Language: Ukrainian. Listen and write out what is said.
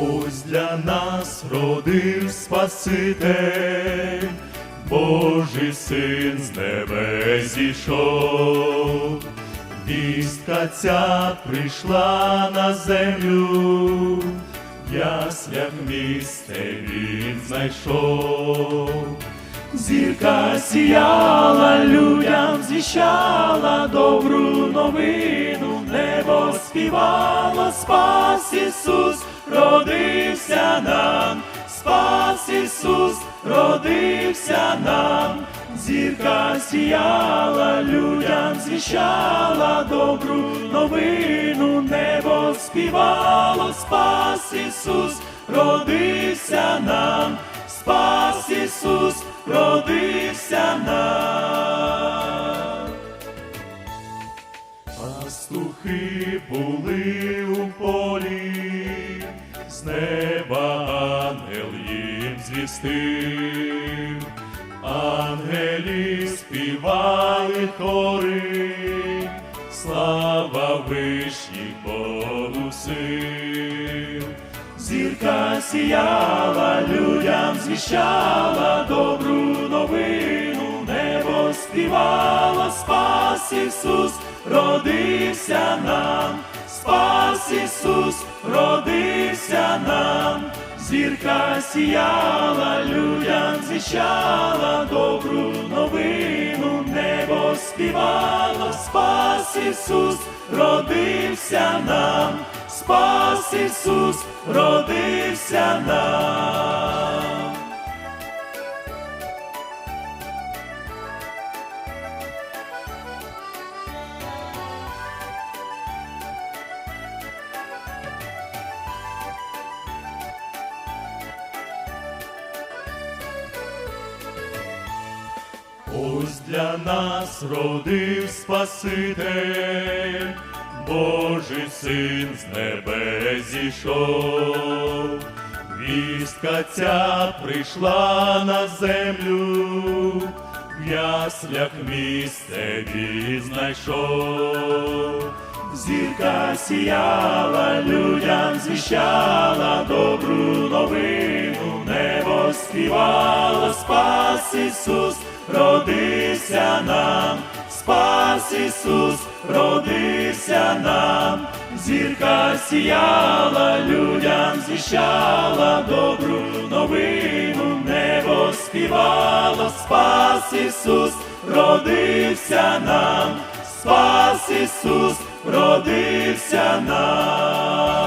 Ось для нас родив Спаситель, Божий син з небес зійшов. Вістка ця прийшла на землю, в яслях місце він знайшов. Зірка сіяла людям, звіщала добру новину, небо співало, спас Ісус, родився нам, спас Ісус, родився нам, зірка сіяла людям, звіщала добру новину, небо співало, спас Ісус, родився нам, спас Ісус, родився нам. Пастухи були у полі, з неба ангел їм звістив, ангелі співали хори, слава вишніх Богу. Зірка сіяла людям, звіщала добру новину, небо співало, спас Ісус, родився нам, спас Ісус, родився нам, зірка сіяла людям, звіщала добру новину, небо співало, спас Ісус, родився нам, спас Ісус, родився нам. Ось для нас родив Спаситель, Божий син з небес зійшов. Вістка ця прийшла на землю, в яслях місце знайшов. Зірка сіяла людям, звіщала добру новину, небо співало, спас Ісус, родився нам, спас Ісус, родився нам, зірка сіяла людям, звіщала добру новину, небо співало, спас Ісус, родився нам, спас Ісус, родився нам.